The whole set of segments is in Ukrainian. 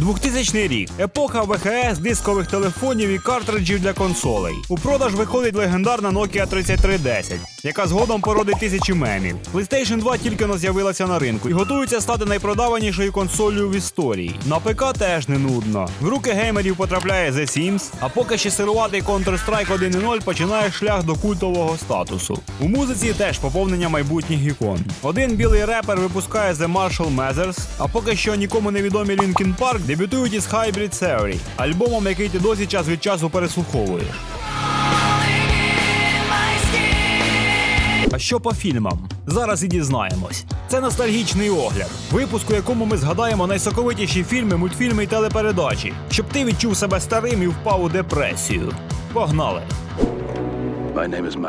2000 рік. Епоха ВХС, дискових телефонів і картриджів для консолей. У продаж виходить легендарна Nokia 3310, яка згодом породить тисячі мемів. PlayStation 2 тільки но з'явилася на ринку і готується стати найпродаванішою консолью в історії. На ПК теж не нудно. В руки геймерів потрапляє The Sims, а поки ще сируватий Counter-Strike 1.0 починає шлях до культового статусу. У музиці теж поповнення майбутніх ікон. Один білий репер випускає The Marshall Mathers, а поки що нікому невідомі Linkin Park дебютують із Hybrid Theory, альбомом, який ти досі час від часу переслуховуєш. А що по фільмам? Зараз і дізнаємось. Це ностальгічний огляд, випуск, у якому ми згадаємо найсоковитіші фільми, мультфільми і телепередачі, щоб ти відчув себе старим і впав у депресію. Погнали!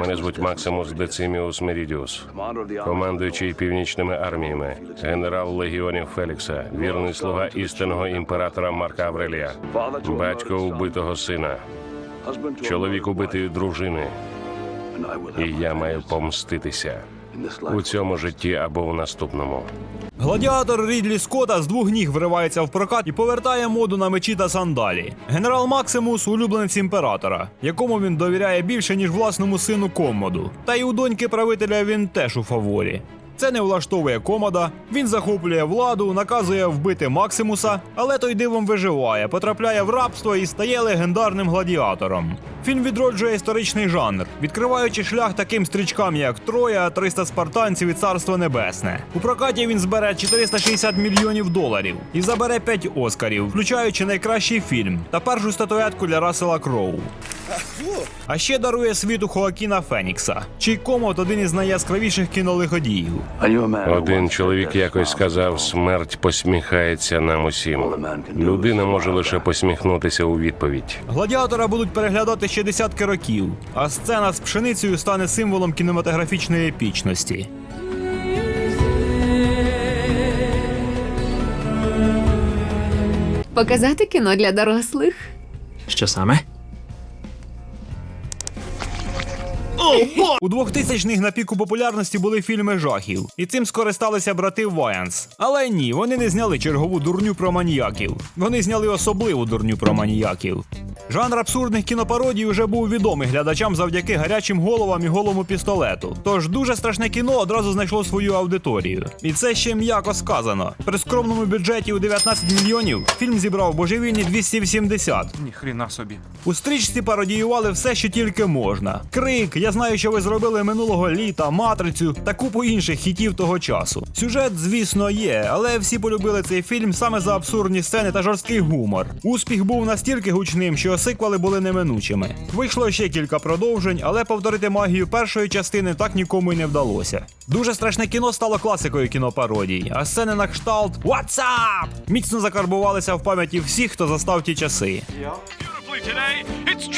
Мене звуть Максимус Дециміус Мерідіус, командуючий північними арміями, генерал легіонів Фелікса, вірний слуга істинного імператора Марка Аврелія, батько убитого сина, чоловік убитої дружини, і я маю помститися у цьому житті або в наступному. Гладіатор Рідлі Скотта з двох ніг вривається в прокат і повертає моду на мечі та сандалі. Генерал Максимус улюбленець імператора, якому він довіряє більше, ніж власному сину Комоду. Та й у доньки правителя він теж у фаворі. Це не влаштовує комода, він захоплює владу, наказує вбити Максимуса, але той дивом виживає, потрапляє в рабство і стає легендарним гладіатором. Фільм відроджує історичний жанр, відкриваючи шлях таким стрічкам, як Троя, 300 спартанців і Царство Небесне. У прокаті він збере 460 мільйонів доларів і забере 5 оскарів, включаючи найкращий фільм та першу статуетку для Рассела Кроу. А ще дарує світу Хоакіна Фенікса, чий комод один із найяскравіших кінолиходіїв. Один чоловік якось сказав: смерть посміхається нам усім. Людина може лише посміхнутися у відповідь. Гладіатора будуть переглядати ще десятки років, а сцена з пшеницею стане символом кінематографічної епічності. Показати кіно для дорослих. Що саме? У 2000-х на піку популярності були фільми жахів, і цим скористалися брати Ваянс. Але ні, вони не зняли чергову дурню про маніяків. Вони зняли особливу дурню про маніяків. Жанр абсурдних кінопародій вже був відомий глядачам завдяки гарячим головам і голому пістолету. Тож дуже страшне кіно одразу знайшло свою аудиторію. І це ще м'яко сказано. При скромному бюджеті у 19 мільйонів фільм зібрав божевільні 280. Ніхрена собі. У стрічці пародіювали все, що тільки можна. Крик, я знаю, що ви зробили минулого літа, матрицю та купу інших хітів того часу. Сюжет, звісно, є, але всі полюбили цей фільм саме за абсурдні сцени та жорсткий гумор. Успіх був настільки гучним, що сиквели були неминучими. Вийшло ще кілька продовжень, але повторити магію першої частини так нікому й не вдалося. Дуже страшне кіно стало класикою кінопародій, а сцени на кшталт «What's up?» міцно закарбувалися в пам'яті всіх, хто застав ті часи.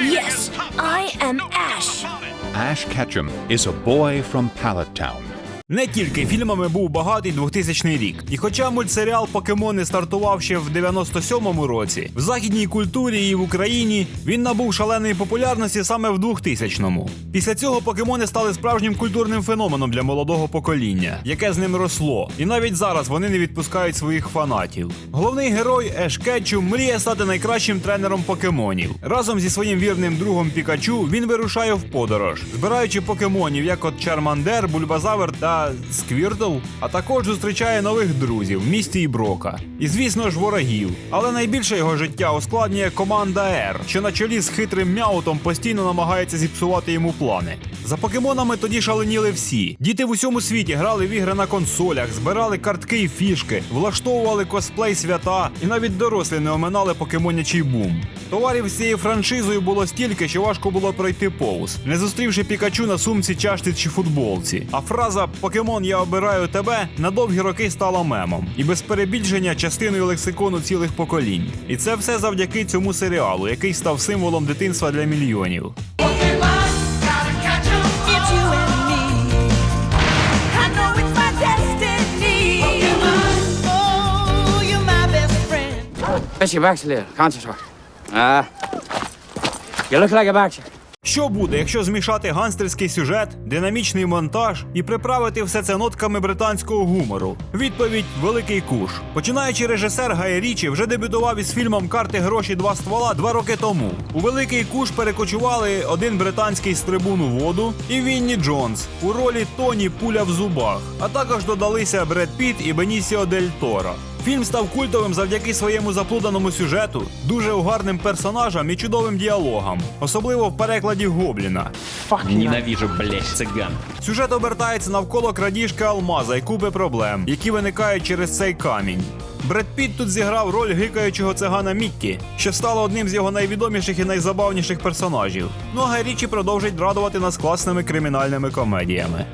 Yes, I am Ash. Ash Ketchum is a boy from Pallet Town. Не тільки фільмами був багатий 2000 рік. І хоча мультсеріал Покемони стартував ще в 97-му році, в західній культурі і в Україні він набув шаленої популярності саме в 2000-му. Після цього покемони стали справжнім культурним феноменом для молодого покоління, яке з ним росло. І навіть зараз вони не відпускають своїх фанатів. Головний герой Еш Кетчум мріє стати найкращим тренером покемонів. Разом зі своїм вірним другом Пікачу він вирушає в подорож, збираючи покемонів, як от Чармандер, Бульбазавр та Сквіртл, а також зустрічає нових друзів Місті і Брока. І звісно ж ворогів. Але найбільше його життя ускладнює команда Р, що на чолі з хитрим мяутом постійно намагається зіпсувати йому плани. За покемонами тоді шаленіли всі. Діти в усьому світі грали в ігри на консолях, збирали картки і фішки, влаштовували косплей свята, і навіть дорослі не оминали покемонячий бум. Товарів з цією франшизою було стільки, що важко було пройти повз, не зустрівши Пікачу на сумці, чашці чи футболці. А фраза Покемон, я обираю тебе на довгі роки стала мемом і без перебільшення частиною лексикону цілих поколінь. І це все завдяки цьому серіалу, який став символом дитинства для мільйонів. It's you and Ah. Je lukt lekker bakje. Що буде, якщо змішати ганстерський сюжет, динамічний монтаж і приправити все це нотками британського гумору? Відповідь Великий Куш. Починаючи режисер Гай Річі вже дебютував із фільмом Карти гроші два ствола два роки тому. У Великий Куш перекочували один британський стрибун у воду і Вінні Джонс у ролі Тоні Пуля в зубах, а також додалися Бред Піт і Бенісіо Дель Торо. Фільм став культовим завдяки своєму заплутаному сюжету, дуже угарним персонажам і чудовим діалогам, особливо в перекладі Гобліна. Ненавижу, блядь, цыган. Сюжет обертається навколо крадіжки алмаза і купи проблем, які виникають через цей камінь. Бред Піт тут зіграв роль гикаючого цигана Міккі, що стало одним з його найвідоміших і найзабавніших персонажів. Ну а Гай Річі продовжить радувати нас класними кримінальними комедіями.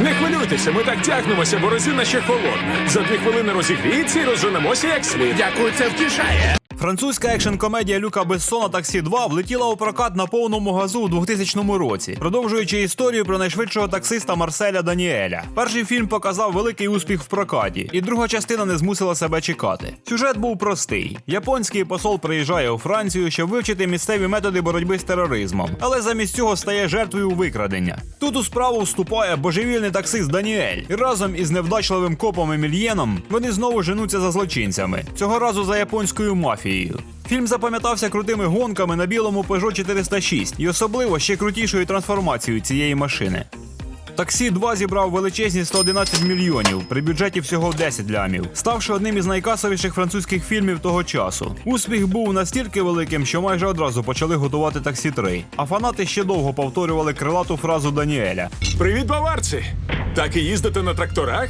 Не хвилюйтеся, ми так тягнемося, бо резина ще холодна. За дві хвилини розігріється і розженемося як слід. Дякую, це втішає. Французька екшн-комедія Люка Бессона Таксі 2 влетіла у прокат на повному газу у 2000 році, продовжуючи історію про найшвидшого таксиста Марселя Даніеля. Перший фільм показав великий успіх в прокаті, і друга частина не змусила себе чекати. Сюжет був простий: японський посол приїжджає у Францію, щоб вивчити місцеві методи боротьби з тероризмом, але замість цього стає жертвою викрадення. Тут у справу вступає божевільний таксист Даніель, і разом із невдачливим копом Емільєном вони знову женуться за злочинцями. Цього разу за японською мафією. Фільм запам'ятався крутими гонками на білому Peugeot 406 і особливо ще крутішою трансформацією цієї машини. Таксі 2 зібрав величезні 111 мільйонів при бюджеті всього 10 лямів, ставши одним із найкасовіших французьких фільмів того часу. Успіх був настільки великим, що майже одразу почали готувати таксі 3. А фанати ще довго повторювали крилату фразу Даніеля. Привіт, баварці! Так і їздите на тракторах?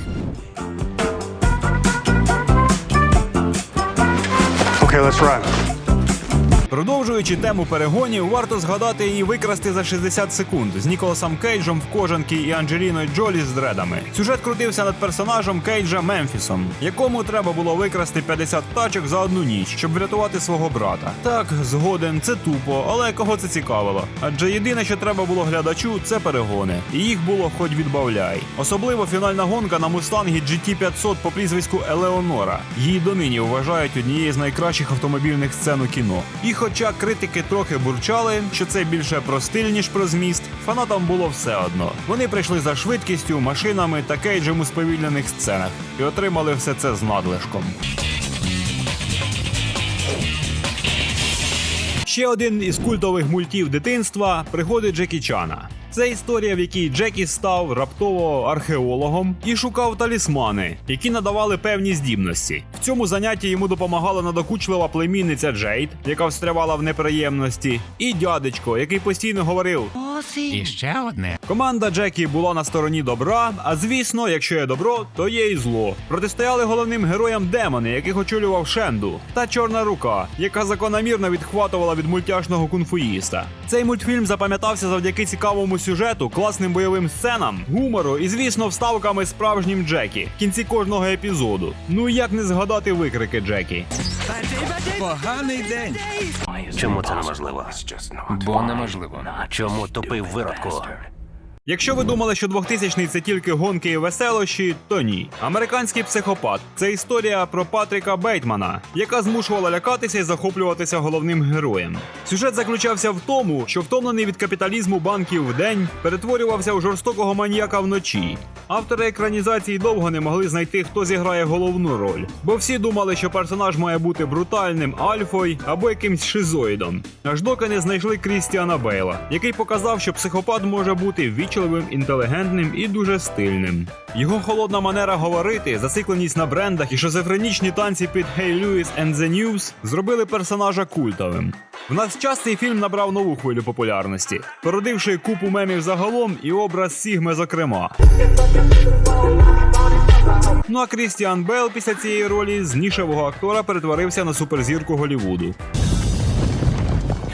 Okay, let's run. Продовжуючи тему перегонів, варто згадати її викрасти за 60 секунд з Ніколасом Кейджем в кожанки і Анджеліною Джолі з дредами. Сюжет крутився над персонажем Кейджа Мемфісом, якому треба було викрасти 50 тачок за одну ніч, щоб врятувати свого брата. Так, згоден, це тупо, але кого це цікавило? Адже єдине, що треба було глядачу, це перегони. І їх було хоч відбавляй. Особливо фінальна гонка на мустангі GT500 по прізвиську Елеонора. Її донині вважають однією з найкращих автомобільних сцен у кіно. І хоча критики трохи бурчали, що це більше про стиль, ніж про зміст, фанатам було все одно. Вони прийшли за швидкістю, машинами та кейджем у сповільнених сценах і отримали все це з надлишком. Ще один із культових мультів дитинства пригоди Джекі Чана. Це історія, в якій Джекі став раптово археологом і шукав талісмани, які надавали певні здібності. В цьому занятті йому допомагала надокучлива племінниця Джейд, яка встрявала в неприємності, і дядечко, який постійно говорив: І ще одне. Команда Джекі була на стороні добра, а звісно, якщо є добро, то є і зло. Протистояли головним героям демони, яких очолював Шенду, та Чорна рука, яка закономірно відхватувала від мультяшного кунфуїста. Цей мультфільм запам'ятався завдяки цікавому сюжету, класним бойовим сценам, гумору і, звісно, вставками справжнім Джекі в кінці кожного епізоду. Ну як не згадати викрики Джекі. Поганий день. Чому це неможливо? Бо неможливо. Чому тупив виродку? Якщо ви думали, що 2000-й це тільки гонки і веселощі, то ні. Американський психопат це історія про Патріка Бейтмана, яка змушувала лякатися і захоплюватися головним героєм. Сюжет заключався в тому, що втомлений від капіталізму банків вдень перетворювався у жорстокого маніяка вночі. Автори екранізації довго не могли знайти, хто зіграє головну роль, бо всі думали, що персонаж має бути брутальним альфою або якимсь шизоїдом. Аж доки не знайшли Крістіана Бейла, який показав, що психопат може бути ввічливим, інтелігентним і дуже стильним. Його холодна манера говорити, зацикленість на брендах і шизофренічні танці під Hey Lewis and the News зробили персонажа культовим. В наш час цей фільм набрав нову хвилю популярності, породивши купу мемів загалом і образ Сігми, зокрема. Ну а Крістіан Бейл після цієї ролі з нішевого актора перетворився на суперзірку Голівуду.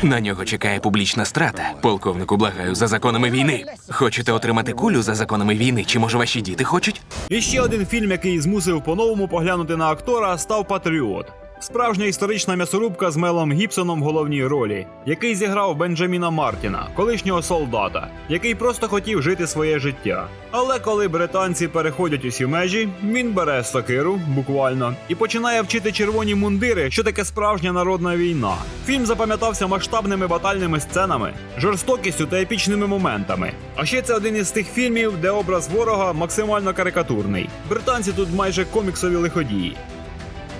На нього чекає публічна страта. Полковнику благаю за законами війни. Хочете отримати кулю за законами війни? Чи може ваші діти хочуть? І ще один фільм, який змусив по-новому поглянути на актора, став Патріот. Справжня історична м'ясорубка з Мелом Гібсоном в головній ролі, який зіграв Бенджаміна Мартіна, колишнього солдата, який просто хотів жити своє життя. Але коли британці переходять усі межі, він бере сокиру, буквально, і починає вчити червоні мундири, що таке справжня народна війна. Фільм запам'ятався масштабними батальними сценами, жорстокістю та епічними моментами. А ще це один із тих фільмів, де образ ворога максимально карикатурний. Британці тут майже коміксові лиходії.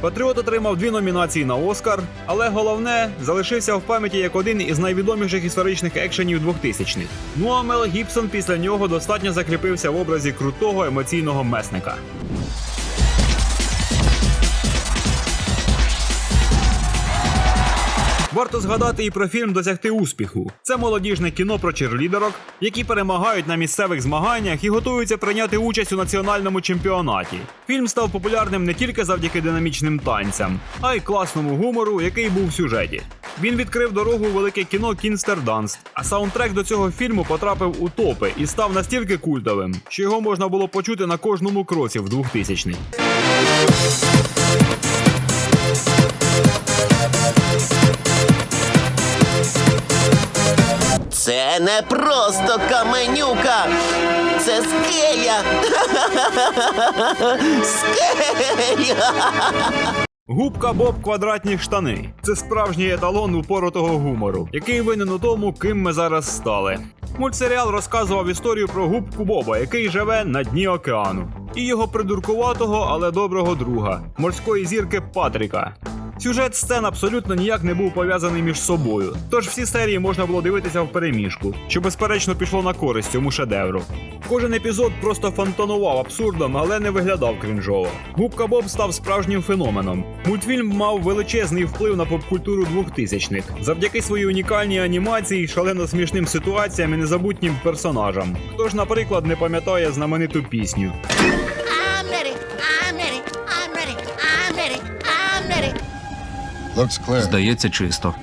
Патріот отримав дві номінації на Оскар, але головне залишився в пам'яті як один із найвідоміших історичних екшенів 2000-х. Ну а Мел Гібсон після нього достатньо закріпився в образі крутого емоційного месника. Варто згадати і про фільм Досягти успіху. Це молодіжне кіно про черлідерок, які перемагають на місцевих змаганнях і готуються прийняти участь у національному чемпіонаті. Фільм став популярним не тільки завдяки динамічним танцям, а й класному гумору, який був в сюжеті. Він відкрив дорогу у велике кіно Кінстерданст, а саундтрек до цього фільму потрапив у топи і став настільки культовим, що його можна було почути на кожному кроці в 2000-х. Це не просто каменюка. Це скеля. Скеля. Губка Боб квадратні штани. Це справжній еталон упоротого гумору, який винен у тому, ким ми зараз стали. Мультсеріал розказував історію про губку Боба, який живе на дні океану, і його придуркуватого, але доброго друга, морської зірки Патріка. Сюжет сцен абсолютно ніяк не був пов'язаний між собою, тож всі серії можна було дивитися в переміжку, що безперечно пішло на користь цьому шедевру. Кожен епізод просто фонтанував абсурдом, але не виглядав крінжово. Губка Боб став справжнім феноменом. Мультфільм мав величезний вплив на попкультуру 2000-х завдяки своїй унікальній анімації, шалено смішним ситуаціям і незабутнім персонажам. Хто ж, наприклад, не пам'ятає знамениту пісню? Здається, чисто.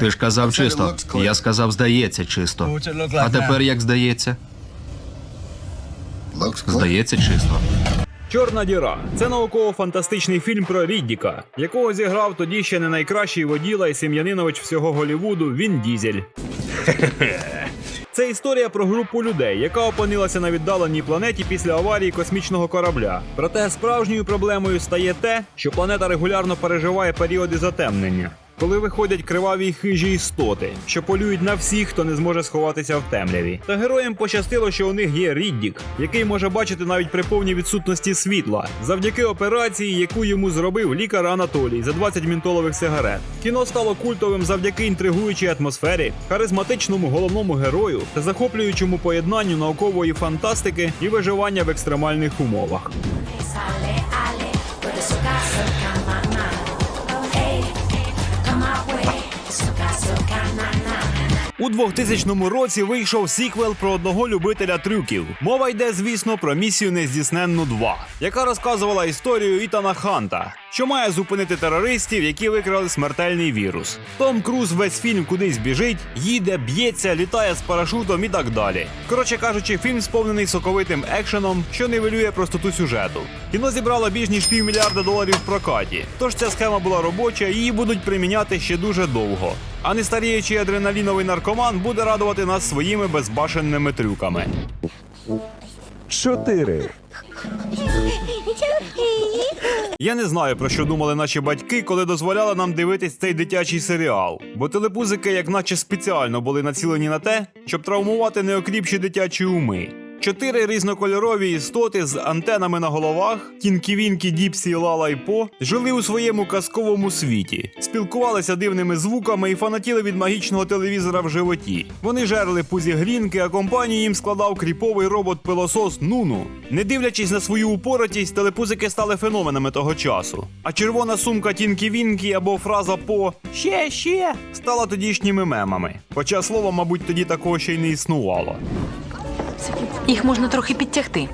Ти ж казав чисто. Я сказав, здається, чисто. А тепер як здається? Здається, чисто. Чорна діра це науково-фантастичний фільм про Ріддіка, якого зіграв тоді ще не найкращий воділа і сім'янинович всього Голівуду Він Дізель. Це історія про групу людей, яка опинилася на віддаленій планеті після аварії космічного корабля. Проте справжньою проблемою стає те, що планета регулярно переживає періоди затемнення. Коли виходять криваві хижі істоти, що полюють на всіх, хто не зможе сховатися в темряві. Та героям пощастило, що у них є Ріддік, який може бачити навіть при повній відсутності світла, завдяки операції, яку йому зробив лікар Анатолій за 20 мінтолових сигарет. Кіно стало культовим завдяки інтригуючій атмосфері, харизматичному головному герою та захоплюючому поєднанню наукової фантастики і виживання в екстремальних умовах. У 2000 році вийшов сіквел про одного любителя трюків. Мова йде, звісно, про місію Нездійсненну 2, яка розказувала історію Ітана Ханта, що має зупинити терористів, які викрали смертельний вірус. Том Круз весь фільм кудись біжить, їде, б'ється, літає з парашутом і так далі. Коротше кажучи, фільм сповнений соковитим екшеном, що нивелює простоту сюжету. Кіно зібрало більш ніж півмільярда доларів в прокаті. Тож ця схема була робоча, і її будуть приміняти ще дуже довго. А не старіючий адреналіновий наркоман буде радувати нас своїми безбашенними трюками. Чотири. Я не знаю про що думали наші батьки, коли дозволяли нам дивитись цей дитячий серіал. Бо телепузики, як наче спеціально були націлені на те, щоб травмувати неокріпші дитячі уми. Чотири різнокольорові істоти з антенами на головах, Тінкі-Вінкі, Діпсі, Лала і По, жили у своєму казковому світі, спілкувалися дивними звуками і фанатіли від магічного телевізора в животі. Вони жерли пузі грінки, а компанію їм складав кріповий робот-пилосос Нуну. Не дивлячись на свою упоротість, телепузики стали феноменами того часу. А червона сумка Тінкі-Вінкі або фраза по ще ще стала тодішніми мемами. Хоча слова, мабуть, тоді такого ще й не існувало. Їх можна трохи підтягти.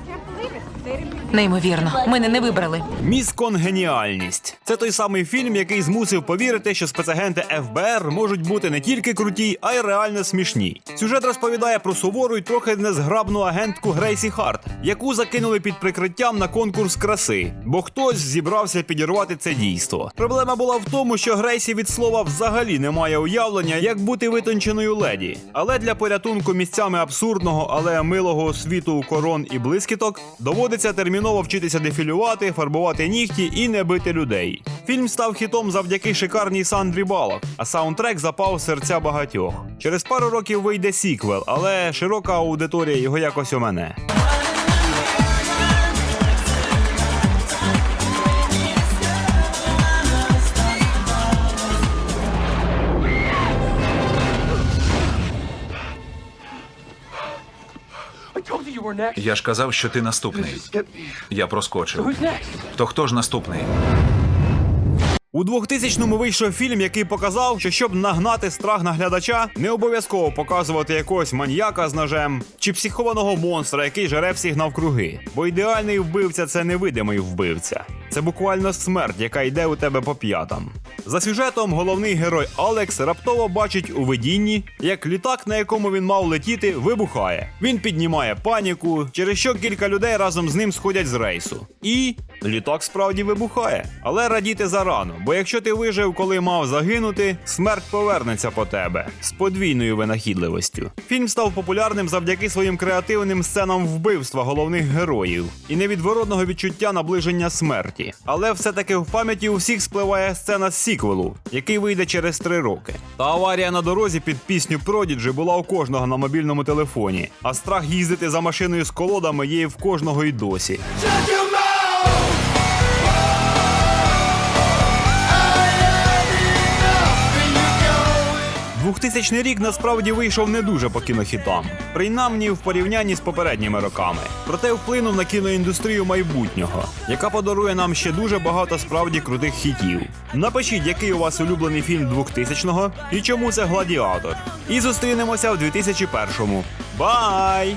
Неймовірно, мене не вибрали. Міс Конгеніальність це той самий фільм, який змусив повірити, що спецагенти ФБР можуть бути не тільки круті, а й реально смішні. Сюжет розповідає про сувору й трохи незграбну агентку Грейсі Харт, яку закинули під прикриттям на конкурс краси, бо хтось зібрався підірвати це дійство. Проблема була в тому, що Грейсі від слова взагалі не має уявлення, як бути витонченою леді. Але для порятунку місцями абсурдного, але милого світу корон і блискіток доводиться терміново вчитися дефілювати, фарбувати нігті і не бити людей. Фільм став хітом завдяки шикарній Сандрі Балок, а саундтрек запав серця багатьох. Через пару років вийде сіквел, але широка аудиторія його якось омине. Я ж казав, що ти наступний. Я проскочив. То хто ж наступний? У 2000-му вийшов фільм, який показав, що щоб нагнати страх на глядача, не обов'язково показувати якогось маньяка з ножем чи психованого монстра, який жере всіх навкруги. Бо ідеальний вбивця це невидимий вбивця. Це буквально смерть, яка йде у тебе по п'ятам. За сюжетом головний герой Алекс раптово бачить у видінні, як літак, на якому він мав летіти, вибухає. Він піднімає паніку, через що кілька людей разом з ним сходять з рейсу. І літак справді вибухає. Але радіти зарано, бо якщо ти вижив, коли мав загинути, смерть повернеться по тебе з подвійною винахідливостю. Фільм став популярним завдяки своїм креативним сценам вбивства головних героїв і невідворотного відчуття наближення смерті. Але все-таки в пам'яті у всіх спливає сцена сіквелу, який вийде через три роки. Та аварія на дорозі під пісню Prodigy була у кожного на мобільному телефоні, а страх їздити за машиною з колодами є в кожного й досі. 2000 рік насправді вийшов не дуже по кінохітам, принаймні в порівнянні з попередніми роками. Проте вплинув на кіноіндустрію майбутнього, яка подарує нам ще дуже багато справді крутих хітів. Напишіть, який у вас улюблений фільм 2000-го і чому це гладіатор. І зустрінемося в 2001-му. Бай!